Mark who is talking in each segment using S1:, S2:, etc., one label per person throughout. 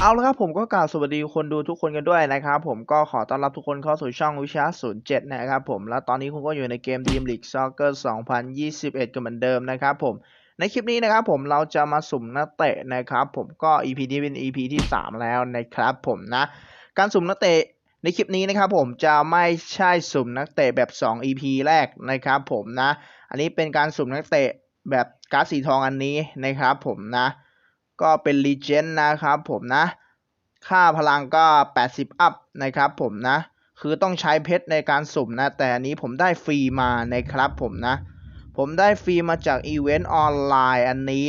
S1: เอาละครับผมก็กล่าวสวัสดีคนดูทุกคนกันด้วยนะครับผมก็ขอต้อนรับทุกคนเข้าสู่ช่องวิชา 07 นะครับผมและตอนนี้คุณก็อยู่ในเกม Dream League Soccer 2021 กันเหมือนเดิมนะครับผมในคลิปนี้นะครับผมเราจะมาสุ่มนักเตะนะครับผมก็ EP นี้เป็น EP ที่ 3 แล้วนะครับผมนะการสุ่มนักเตะ ในคลิปนี้นะครับผมจะไม่ใช่สุ่มนักเตะแบบ 2 EP แรกนะครับผมนะ อันนี้เป็นการสุ่มนักเตะแบบการ์ดสีทองอันนี้นะครับผมนะ ก็เป็น Legend นะครับผมนะ ค่าพลังก็ 80 อัพนะครับผมนะ คือต้องใช้เพชรในการสุ่มนะ แต่อันนี้ผมได้ฟรีมานะครับผมนะ ผมได้ฟรีมาจากอีเวนต์ออนไลน์อันนี้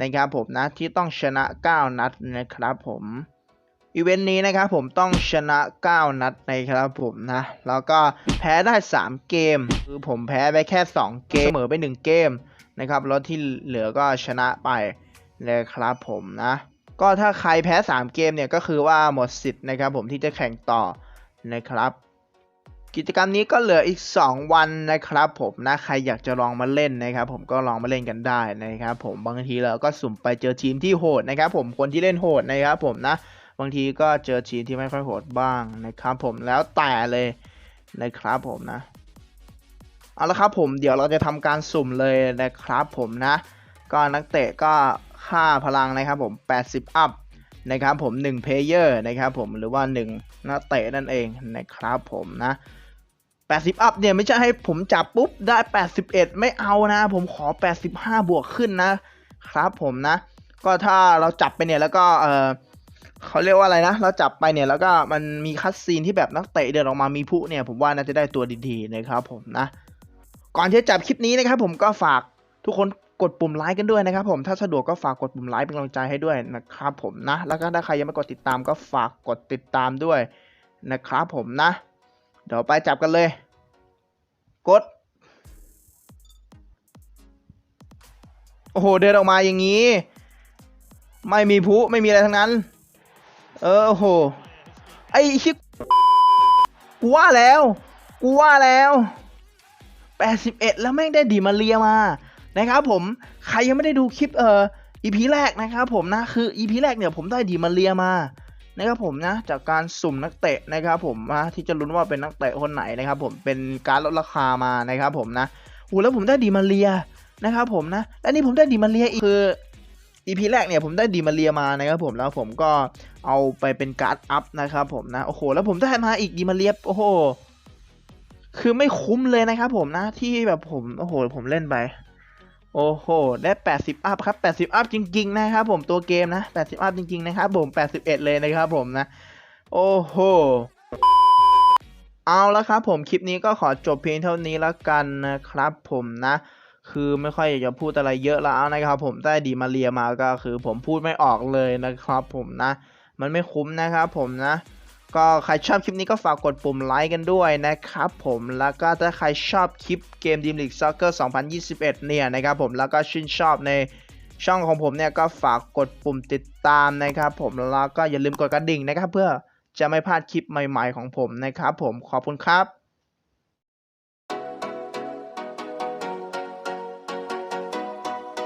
S1: นะครับผมนะที่ต้องชนะ 9 นัดนะครับผม อีเวนต์นี้นะครับผมต้องชนะ 9 นัดนะครับผมนะ แล้วก็แพ้ได้ 3 เกม คือผมแพ้ไปแค่ 2 เกมเสมอไป 1 เกมนะครับแล้วที่เหลือก็ชนะไปนะครับผมนะ ก็ถ้าใครแพ้ 3 เกมเนี่ยก็คือว่าหมดสิทธิ์นะครับผมที่จะแข่งต่อนะครับ กิจกรรมนี้ก็เหลืออีก 2 วันนะครับผมนะใครอยากจะลองมาเล่นนะครับ ผมก็ลองมาเล่นกันได้นะครับ ผมบางทีเราก็สุ่มไปเจอทีมที่โหดนะครับ ผมคนที่เล่นโหดนะครับผมนะ บางทีก็เจอทีมที่ไม่ค่อยโหดบ้างนะครับผมแล้วแต่เลยนะครับผมนะเอาละครับผมเดี๋ยวเราจะทำการสุ่มเลยนะครับผมนะ ก็นักเตะก็ค่าพลังนะครับผม 80 อัพนะครับผม1เพลเยอร์นะครับผมหรือว่า 1 นักเตะนั่นเองนะครับผมนะ 80 อัพเนี่ยไม่ใช่ให้ผมจับปุ๊บได้ 81 ไม่เอานะ ผมขอ 85 บวกขึ้นนะครับผมนะ ก็ถ้าเราจับไปเนี่ยแล้วก็เออ เขาเรียกว่าอะไรนะ เราจับไปเนี่ยแล้วก็มันมีคัดซีนที่แบบนักเตะเดินออกมามีผู้เนี่ยผมว่าน่าจะได้ตัวดีๆนะครับผมนะ ก่อนที่จะจับคลิปนี้นะครับผมก็ฝากทุกคนกดปุ่มไลค์กันด้วยนะครับผมถ้าสะดวกก็ฝากกดปุ่มไลค์เป็นกำลังใจให้ด้วยนะครับผมนะ แล้วก็ถ้าใครยังไม่กดติดตามก็ฝากกดติดตามด้วยนะครับผมนะ เดี๋ยวไปจับกันเลย กด โอ้โห เดินออกมาอย่างนี้ ไม่มีผู้ไม่มีอะไรทั้งนั้น เออโห ไอ้ชิกูว่าแล้ว กูว่าแล้ว 81 แล้วแม่งได้ดีมาเรียมานะครับผม ใครยังไม่ได้ดูคลิปเอ่อ EP แรกนะครับผมนะ คือ EP แรกเนี่ยผมได้ดีมาเรียมานะครับผมนะจากการสุ่มนักเตะนะครับผมนะที่จะลุ้นว่าเป็นนักเตะคนไหนนะครับผมเป็นการลดราคามานะครับผมนะโอ้แล้วผมได้ดีมาเรียนะครับผมนะ และนี่ผมได้ดีมาเรียอีกคือ EP แรกเนี่ยผมได้ดีมาเรียมานะครับผมแล้วผมก็เอาไปเป็นการ์ดอัพนะครับผมนะโอ้โหแล้วผมได้มาอีกดีมาเรียโอ้โหคือไม่คุ้มเลยนะครับผมนะที่แบบผมโอ้โหผมเล่นไป โอ้โหได้ 80 อัพครับ 80 อัพจริง ๆ นะครับผมตัวเกมนะ 80 อัพจริง ๆ นะครับผม 81 เลยนะครับผมนะ โอ้โหเอาละครับผมคลิปนี้ก็ขอจบเพียงเท่านี้แล้วกันนะครับผมนะ คือไม่ค่อยอยากจะพูดอะไรเยอะแล้วนะครับ ผมได้ดีมาเรียมาก็คือ ผมพูดไม่ออกเลยนะครับ ผมนะ มันไม่คุ้มนะครับ ผมนะ ก็ใครชอบคลิปนี้ก็ฝากกดปุ่มไลค์กันด้วยนะครับผมแล้วก็ถ้าใครชอบคลิปเกม Dream League Soccer 2021 เนี่ยนะครับผมแล้วก็ชื่นชอบในช่องของผมเนี่ยก็ฝากกดปุ่มติดตามนะครับผมแล้วก็อย่าลืมกดกระดิ่งนะครับ เพื่อจะไม่พลาดคลิปใหม่ ๆ ของผมนะครับผมขอบคุณครับ